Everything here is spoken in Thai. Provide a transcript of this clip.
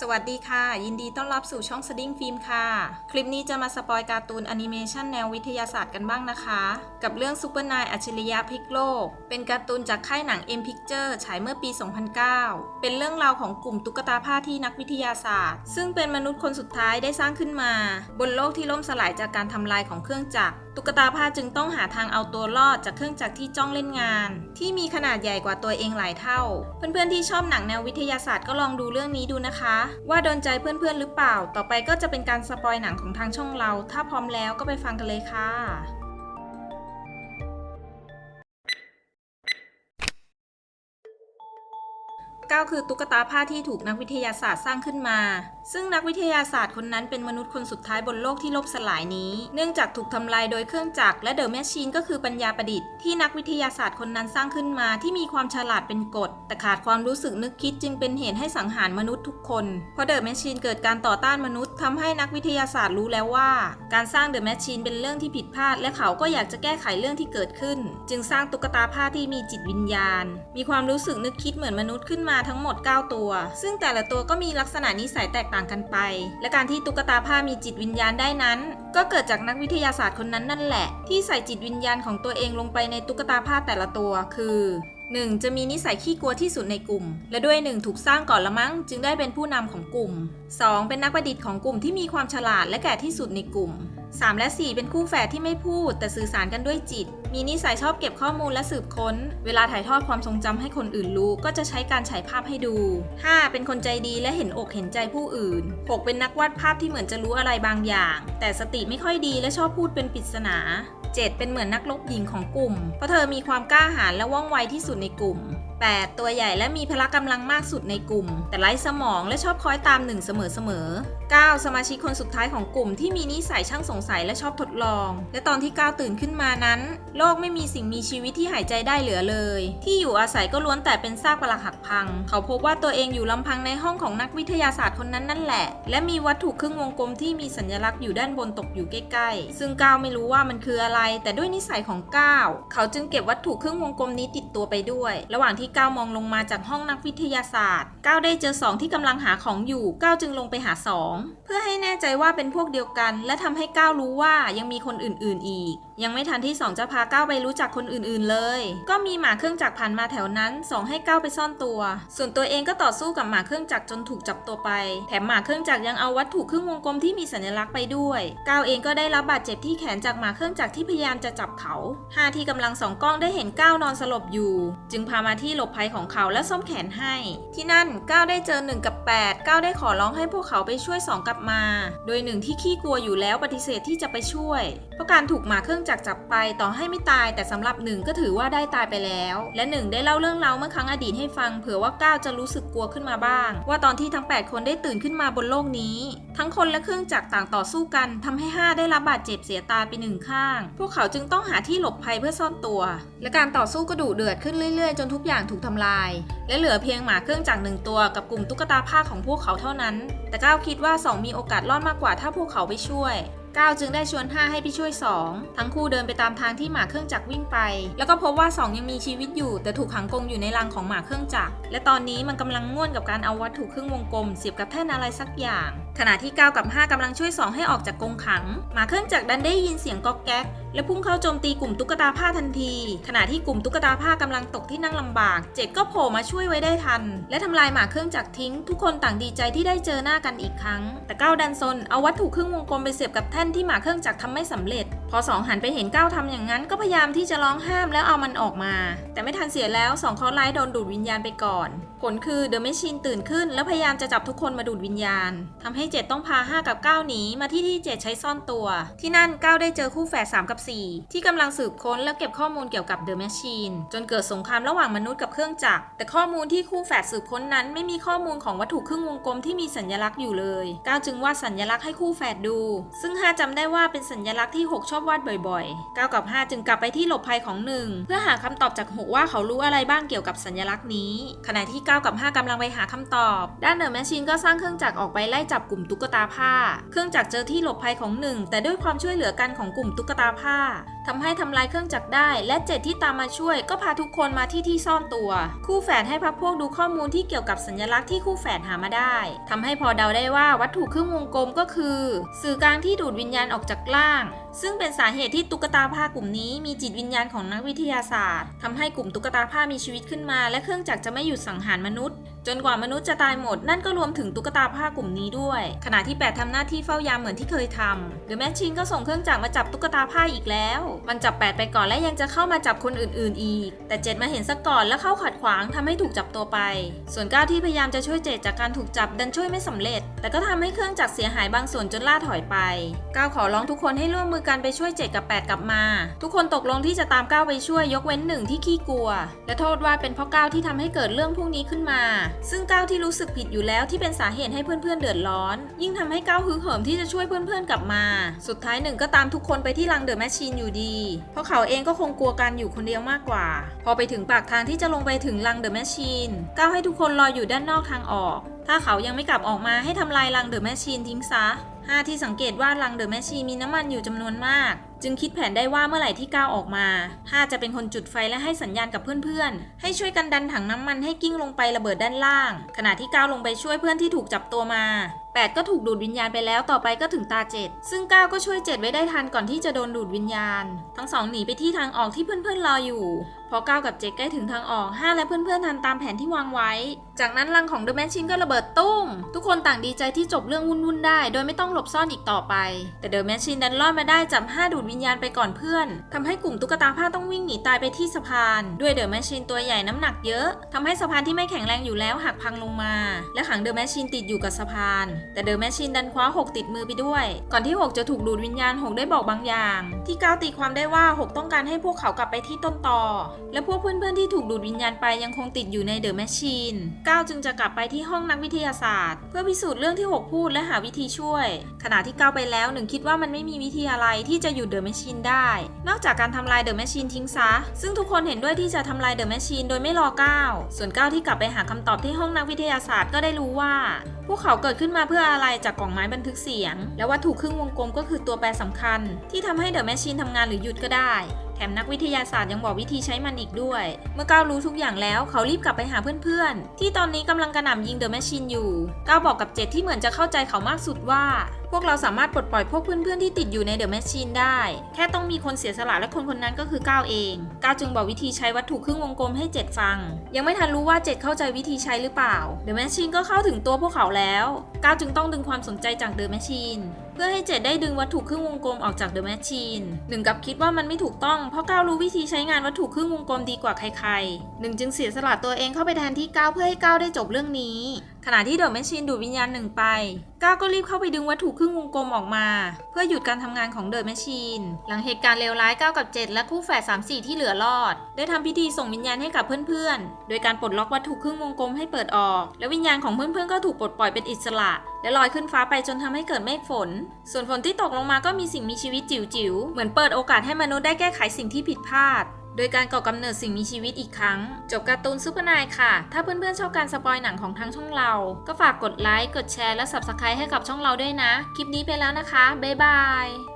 สวัสดีค่ะ ยินดีต้อนรับสู่ช่องสดิ้งฟิล์มค่ะ คลิปนี้จะมาสปอยการ์ตูนแอนิเมชันแนววิทยาศาสตร์กันบ้างนะคะ กับเรื่องซูเปอร์นายอัจฉริยะพลิกโลก เป็นการ์ตูนจากค่ายหนัง M Picture ฉายเมื่อปี 2009 เป็นเรื่องราวของกลุ่มตุ๊กตาผ้าที่นักวิทยาศาสตร์ ซึ่งเป็นมนุษย์คนสุดท้ายได้สร้างขึ้นมา บนโลกที่ล่มสลายจากการทำลายของเครื่องจักร ตุ๊กตาผ้าจึงต้องหาทางเอาตัวรอดจากเครื่องจักรที่จ้องเล่นงาน ที่มีขนาดใหญ่กว่าตัวเองหลายเท่า เพื่อนๆที่ชอบหนังแนววิทยาศาสตร์ก็ลองดูเรื่องนี้ดูนะคะ ว่าโดนใจเพื่อนๆหรือเปล่า ต่อไปก็จะเป็นการสปอยหนังของทางช่องเรา ถ้าพร้อมแล้วก็ไปฟังกันเลยค่ะ ก้าคือตุ๊กตาผ้าที่ถูกนักวิทยาศาสตร์สร้างขึ้นมา ซึ่งนักวิทยาศาสตร์คนนั้นเป็นมนุษย์คนสุดท้ายบนโลกที่ล่มสลายนี้ เนื่องจากถูกทำลายโดยเครื่องจักรและเดอะแมชชีนก็คือปัญญาประดิษฐ์ที่นักวิทยาศาสตร์คนนั้นสร้างขึ้นมาที่มีความฉลาดเป็นกฎ แต่ขาดความรู้สึกนึกคิดจึงเป็นเหตุให้สังหารมนุษย์ทุกคน เพราะเดอะแมชชีนเกิดการต่อต้านมนุษย์ทำให้นักวิทยาศาสตร์รู้แล้วว่า การสร้างเดอะแมชชีนเป็นเรื่องที่ผิดพลาด และเขาก็อยากจะแก้ไขเรื่องที่เกิดขึ้น จึงสร้างตุ๊กตาผ้าที่มีจิตวิญญาณ มีความรู้สึกนึกคิดเหมือนมนุษย์ขึ้นมาทั้งหมด 9 ตัว ซึ่งแต่ละตัวก็มีลักษณะนิสัยแตกต่างกันไป และการที่ตุ๊กตาผ้ามีจิตวิญญาณได้นั้น ก็เกิดจากนักวิทยาศาสตร์คนนั้นนั่นแหละ ที่ใส่จิตวิญญาณของตัวเองลงไปในตุ๊กตาผ้าแต่ละตัว คือ 1. จะมีนิสัยขี้กลัวที่สุดในกลุ่ม และด้วย 1 ถูกสร้างก่อนละมั้ง จึงได้เป็นผู้นำของกลุ่ม 2. เป็นนักประดิษฐ์ของกลุ่มที่มีความฉลาดและแก่ที่สุดในกลุ่ม 3 และ 4 เป็นคู่แฝดที่ไม่พูด แต่สื่อสารกันด้วยจิต มีนิสัยชอบเก็บข้อมูลและสืบค้น เวลาถ่ายทอดความทรงจำให้คนอื่นรู้ ก็จะใช้การฉายภาพให้ดู 5. เป็นคนใจดีและเห็นอกเห็นใจผู้อื่น 6. เป็นนักวาดภาพที่เหมือนจะรู้อะไรบางอย่าง แต่สติไม่ค่อยดีและชอบพูดเป็นปริศนา 7. เป็นเหมือนนักลบหญิงของกลุ่ม เพราะเธอมีความกล้าหาญและว่องไวที่สุดในกลุ่ม 8. ตัวใหญ่และมีพละกำลังมากสุดในกลุ่ม แต่ไร้สมองและชอบคอยตามหนึ่งเสมอๆ 9. สมาชิกคนสุดท้ายของกลุ่มที่มีนิสัยช่างสงสัยและชอบทดลอง และตอนที่ 9 ตื่นขึ้นมานั้น โลกไม่มีสิ่งมีชีวิตที่หายใจได้เหลือเลย ที่อยู่อาศัยก็ล้วนแต่เป็นซากปรักหักพัง เขาพบว่าตัวเองอยู่ลำพังในห้องของนักวิทยาศาสตร์คนนั้นนั่นแหละ และมีวัตถุครึ่งวงกลมที่มีสัญลักษณ์อยู่ด้านบนตกอยู่ใกล้ๆ ซึ่งก้าไม่รู้ว่ามันคืออะไร แต่ด้วยนิสัยของก้าเขาจึงเก็บวัตถุครึ่งวงกลมนี้ติดตัวไปด้วย ระหว่างที่ก้าวมองลงมาจากห้องนักวิทยาศาสตร์ก้าวได้เจอสองที่กำลังหาของอยู่ก้าวจึงลงไปหาสองเพื่อให้แน่ใจว่าเป็นพวกเดียวกัน และทำให้ก้าวรู้ว่ายังมีคนอื่น ๆ อีก ยังไม่ทันที่สองจะพาก้าวไปรู้จักคนอื่นๆเลย ก็มีหมาเครื่องจักรผ่านมาแถวนั้นสองให้ก้าวไปซ่อนตัว ส่วนตัวเองก็ต่อสู้กับหมาเครื่องจักรจนถูกจับตัวไป แถมหมาเครื่องจักรยังเอาวัตถุครึ่งวงกลมที่มีสัญลักษณ์ไปด้วยก้าวเองก็ได้รับบาดเจ็บที่แขนจากหมาเครื่องจักรที่พยายามจะจับเขาห้าที่กำลังสองกล้องได้เห็นก้าวนอนสลบอยู่ จึงพามาที่หลบภัยของเขาและซ่อมแขนให้ ที่นั่นก้าวได้เจอหนึ่งกับแปดก้าวได้ขอร้องให้พวกเขาไปช่วยสองกลับมา โดยหนึ่งที่ขี้กลัวอยู่แล้วปฏิเสธที่จะไปช่วยเพราะการถูกหมาเครื่องจักจับไปต่อให้ไม่ตาย แต่สำหรับหนึ่งก็ถือว่าได้ตายไปแล้ว และหนึ่งได้เล่าเรื่องราวเมื่อครั้งอดีตให้ฟังเผื่อว่าก้าวจะรู้สึกกลัวขึ้นมาบ้าง ว่าตอนที่ทั้ง 8 คนได้ตื่นขึ้นมาบนโลกนี้ ทั้งคนและเครื่องจักรต่างต่อสู้กันทำให้ 5 ได้รับบาดเจ็บเสียตาไปหนึ่งข้าง พวกเขาจึงต้องหาที่หลบภัยเพื่อซ่อนตัว และการต่อสู้ก็ดุเดือดขึ้นเรื่อยๆ จนทุกอย่างถูกทำลาย และเหลือเพียงหมาเครื่องจักรหนึ่งตัวกับกลุ่มตุ๊กตาผ้าของพวกเขาเท่านั้น แต่ก้าวคิดว่า 2 มีโอกาสรอดมากกว่าถ้าพวกเขาไปช่วย ก้าวจึงได้ชวน 5 ให้ไปช่วย 2 ทั้งคู่เดินไปตามทางที่หมาเครื่องจักรวิ่งไป แล้วก็พบว่า 2 ยังมีชีวิตอยู่ แต่ถูกขังกรงอยู่ในรังของหมาเครื่องจักรและตอนนี้มันกำลังง่วนกับการเอาวัตถุครึ่งวงกลมเสียบกับแท่นอะไรสักอย่าง ขณะที่ 9 กับ 5กำลังช่วย 2 ให้ออกจากกรงขัง หมาเครื่องจักรดันได้ยินเสียงก๊อกแก๊ก และพุ่งเข้าโจมตีกลุ่มตุ๊กตาผ้าทันที ขณะที่กลุ่มตุ๊กตาผ้ากำลังตกที่นั่งลำบาก เจ็ดก็โผล่มาช่วยไว้ได้ทัน และทำลายหมาเครื่องจักรทิ้ง ทุกคนต่างดีใจที่ได้เจอหน้ากันอีกครั้ง แต่ก้าดันซนเอาวัตถุครึ่งวงกลมไปเสียบกับแท่นที่หมาเครื่องจักรทำไม่สำเร็จ พอสองหันไปเห็นก้าทำอย่างนั้นก็พยายามที่จะร้องห้ามแล้วเอามันออกมา แต่ไม่ทันเสียแล้วสองเขาไล่โดนดูดวิญญาณไปก่อนผลคือเดอะแมชชีนตื่นขึ้น แล้วพยายามจะจับทุกคนมาดูดวิญญาณทำให้เจ็ดต้องพา 5 กับ 9 หนีมาที่ที่เจ็ดใช้ซ่อนตัว ที่นั่น 9 ได้เจอคู่แฝด3กับ 4 ที่กำลังสืบค้นและเก็บข้อมูลเกี่ยวกับเดอะแมชชีนจนเกิดสงครามระหว่างมนุษย์กับเครื่องจักร แต่ข้อมูลที่คู่แฝดสืบค้นนั้นไม่มีข้อมูลของวัตถุครึ่งวงกลมที่มีสัญลักษณ์อยู่เลย 9 จึงวาดสัญลักษณ์ให้คู่แฝดดู ซึ่ง 5จำได้ว่าเป็นสัญลักษณ์ที่ 6 ชอบวาดบ่อยๆ 9 กับ 5 จึงกลับไปที่หลบภัยของหนึ่งเพื่อหาคำตอบจาก 6 ว่าเขารู้อะไรบ้างเกี่ยวกับสัญลักษณ์นี้ขณะที่9 กับ 5กำลังไปหาคำตอบ ด้านเดอะแมชชีนก็สร้างเครื่องจักรออกไปไล่จับกลุ่มตุ๊กตาผ้า เครื่องจักรเจอที่หลบภัยของหนึ่งแต่ด้วยความช่วยเหลือกันของกลุ่มตุ๊กตาผ้า ทำให้ทำลายเครื่องจักรได้ และเจ็ดที่ตามมาช่วย ก็พาทุกคนมาที่ที่ซ่อนตัว คู่แฝดให้พักพวกดูข้อมูลที่เกี่ยวกับสัญลักษณ์ที่คู่แฝดหามาได้ทำให้พอเดาได้ว่าวัตถุครึ่งวงกลมก็คือ สื่อกลางที่ดูดวิญญาณออกจากร่าง ซึ่งเป็นสาเหตุที่ตุ๊กตาผ้ากลุ่มนี้มีจิตวิญญาณของนักวิทยาศาสตร์ทำให้กลุ่มตุ๊กตาผ้ามีชีวิตขึ้นมา และเครื่องจักรจะไม่หยุดสังหารมนุษย์ จนกว่ามนุษย์จะตายหมด นั่นก็รวมถึงตุ๊กตาผ้ากลุ่มนี้ด้วย ขณะที่ 8ทำหน้าที่เฝ้ายามเหมือนที่เคยทำเดอะแมชชินก็ส่งเครื่องจักรมาจับตุ๊กตาผ้าอีกแล้ว มันจับ 8 ไปก่อนและยังจะเข้ามาจับคนอื่น ๆ อีก แต่เจ็ดมาเห็นซะก่อนแล้วเข้าขัดขวางทำให้ถูกจับตัวไป ส่วนก้าวที่พยายามจะช่วยเจ็ดจากการถูกจับดันช่วยไม่สำเร็จ แต่ก็ทำให้เครื่องจักรเสียหายบางส่วนจนล่าถอยไปก้าวขอร้องทุกคนให้ร่วมมือกันไปช่วยเจ็ดกับแปดกลับมา ทุกคนตกลงที่จะตามก้าวไปช่วยยกเว้นหนึ่งที่ขี้กลัว และโทษว่าเป็นเพราะก้าที่ทำให้เกิดเรื่องพวกนี้ขึ้นมาซึ่งก้าวที่รู้สึกผิดอยู่แล้วที่เป็นสาเหตุให้เพื่อนๆเดือดร้อน ยิ่งทำให้ก้าวฮึกเหิมที่จะช่วยเพื่อนๆกลับมา สุดท้ายหนึ่งก็ตามทุกคนไปที่รังเดอะแมชชีนอยู่ดี เพราะเขาเองก็คงกลัวการอยู่คนเดียวมากกว่า พอไปถึงปากทางที่จะลงไปถึงรังเดอะแมชชีนก้าวให้ทุกคนรออยู่ด้านนอกทางออก ถ้าเขายังไม่กลับออกมาให้ทำลายรังเดอะแมชชีนทิ้งซะห้าที่สังเกตว่ารังเดอะแมชชีนมีน้ำมันอยู่จำนวนมาก จึงคิดแผนได้ว่าเมื่อไหร่ที่ก้าวออกมาห้าจะเป็นคนจุดไฟและให้สัญญาณกับเพื่อนๆ ให้ช่วยกันดันถังน้ำมันให้กิ้งลงไประเบิดด้านล่าง ขณะที่ก้าวลงไปช่วยเพื่อนที่ถูกจับตัวมา 8 ก็ถูกดูดวิญญาณไปแล้วต่อไปก็ถึงตา 7 ซึ่งก้าวก็ช่วย 7 ไว้ได้ทันก่อนที่จะโดนดูดวิญญาณ ทั้งสองหนีไปที่ทางออกที่เพื่อนๆรออยู่พอ 9 กับ 7 ใกล้ถึงทางออก 5 และเพื่อนๆทันตามแผนที่วางไว้ จากนั้นรังของเดอะแมชชินก็ระเบิดตุ้ม ทุกคนต่างดีใจที่จบเรื่องวุ่นๆได้ โดยไม่ต้องหลบซ่อนอีกต่อไป แต่เดอะแมชชินดันรอดมาได้จับ 5 ดูดวิญญาณไปก่อนเพื่อนทำให้กลุ่มตุ๊กตาผ้าต้องวิ่งหนีตายไปที่สะพาน ด้วยเดอะแมชชินตัวใหญ่น้ำหนักเยอะทำให้สะพานที่ไม่แข็งแรงอยู่แล้วหักพังลงมา และขังเดอะแมชชินติดอยู่กับสะพาน แต่เดอะแมชชินดันคว้า 6 ติดมือไปด้วย ก่อนที่ 6 จะถูกดูดวิญญาณ 6 ได้บอกบางอย่าง ที่ก้าวตีความได้ว่า 6 ต้องการให้พวกเขากลับไปที่ต้นตอและพวกเพื่อนๆที่ถูกดูดวิญญาณไปยังคงติดอยู่ในเดอะแมชชีนก้าวจึงจะกลับไปที่ห้องนักวิทยาศาสตร์ เพื่อพิสูจน์เรื่องที่ 6 พูดและหาวิธีช่วย ขณะที่ก้าวไปแล้วหนึ่งคิดว่ามันไม่มีวิธีอะไรที่จะหยุดเดอะแมชชีนได้ นอกจากการทำลายเดอะแมชชีนทิ้งซะ ซึ่งทุกคนเห็นด้วยที่จะทำลายเดอะแมชชีนโดยไม่รอก้าวส่วนก้าวที่กลับไปหาคำตอบที่ห้องนักวิทยาศาสตร์ก็ได้รู้ว่า พวกเขาเกิดขึ้นมาเพื่ออะไรจากกล่องไม้บันทึกเสียง และวัตถุครึ่งวงกลมก็คือตัวแปรสำคัญ ที่ทำให้เดอะแมชชีนทำงานหรือหยุดก็ได้ แถมนักวิทยาศาสตร์ยังบอกวิธีใช้มันอีกด้วย เมื่อก้าวรู้ทุกอย่างแล้วเขารีบกลับไปหาเพื่อนๆ ที่ตอนนี้กำลังกระหน่ำยิงเดอะแมชชีนอยู่ก้าวบอกกับเจดที่เหมือนจะเข้าใจเขามากสุดว่า พวกเราสามารถปลดปล่อยพวกเพื่อนๆที่ติดอยู่ในเดอะแมชชีนได้ แค่ต้องมีคนเสียสละและคนคนนั้นก็คือก้าวเองก้าวจึงบอกวิธีใช้วัตถุครึ่งวงกลมให้เจดฟัง ยังไม่ทันรู้ว่าเจดเข้าใจวิธีใช้หรือเปล่าเดอะแมชชีนก็เข้าถึงตัวพวกเขาแล้วก้าวจึงต้องดึงความสนใจจากเดอะแมชชีน เพื่อให้เจดได้ดึงวัตถุครึ่งวงกลมออกจากเดอะแมชชีนหนึ่งกับคิดว่ามันไม่ถูกต้อง เพราะก้าวรู้วิธีใช้งานวัตถุครึ่งวงกลมดีกว่าใครๆหนึ่งจึงเสียสละตัวเองเข้าไปแทนที่ก้าวเพื่อให้ก้าวได้จบเรื่องนี้ ขณะที่เดอะแมชชีนดูดวิญญาณหนึ่งไป ก้าก็รีบเข้าไปดึงวัตถุครึ่งวงกลมออกมา เพื่อหยุดการทำงานของเดอะแมชชีน หลังเหตุการณ์เลวร้ายก้ากับเจ็ดและคู่แฝด3 4 ที่เหลือรอด ได้ทำพิธีส่งวิญญาณให้กับเพื่อนๆ โดยการปลดล็อกวัตถุครึ่งวงกลมให้เปิดออก และวิญญาณของเพื่อนๆก็ถูกปลดปล่อยเป็นอิสระ และลอยขึ้นฟ้าไปจนทำให้เกิดเมฆฝน ส่วนฝนที่ตกลงมาก็มีสิ่งมีชีวิตจิ๋วๆ เหมือนเปิดโอกาสให้มนุษย์ได้แก้ไขสิ่งที่ผิดพลาด โดยการก่อกำเนิดสิ่งมีชีวิตอีกครั้ง จบการ์ตูนซูเปอร์นายค่ะ ถ้าเพื่อนๆชอบการสปอยหนังของทางช่องเรา ก็ฝากกดไลค์ กดแชร์ และ Subscribe ให้กับช่องเราด้วยนะ คลิปนี้ไปแล้วนะคะ บ๊ายบาย